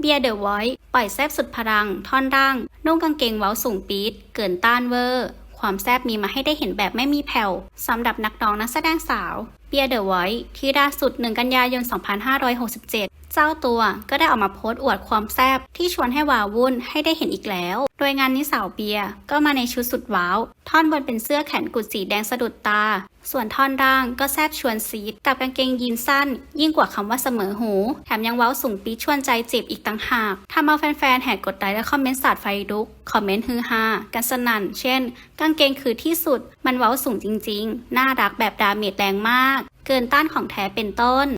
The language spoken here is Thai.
เบียร์เดอะไวท์ปล่อยแซบสุดพลัง ท่อนร่าง นุ่งกางเกงเว้าสูงปี๊ด เกินต้านเวอร์ ความแซบมีมาให้ได้เห็นแบบไม่มีแผ่วสำหรับนักร้องนักแสดงสาว เบียร์เดอะไวท์ที่ล่าสุด 1 กันยายน 2567 เจ้าตัวก็ได้ออกมาโพสต์อวดความแซบที่ชวนให้ว้าวุ่นให้ได้เห็นอีกแล้ว โดยงานนี้สาวเบียร์ก็มาในชุดสุดว้าว ท่อนบนเป็นเสื้อแขนกุดสีแดงสะดุดตา ส่วนท่อนล่างก็แซบชวนซีดกับกางเกงยีนสั้น ยิ่งกว่าคำว่าเสมอหู แถมยังเว้าสูงปีชวนใจเจ็บอีกต่างหากทำเอาแฟนๆแห่กดไลค์และคอมเมนต์สาดไฟลุก คอมเมนต์ฮือฮากันสนั่น เช่น กางเกงคือที่สุด มันเว้าสูงจริงๆ น่ารักแบบดาเมจแรงมาก เกินต้านของแท้เป็นต้น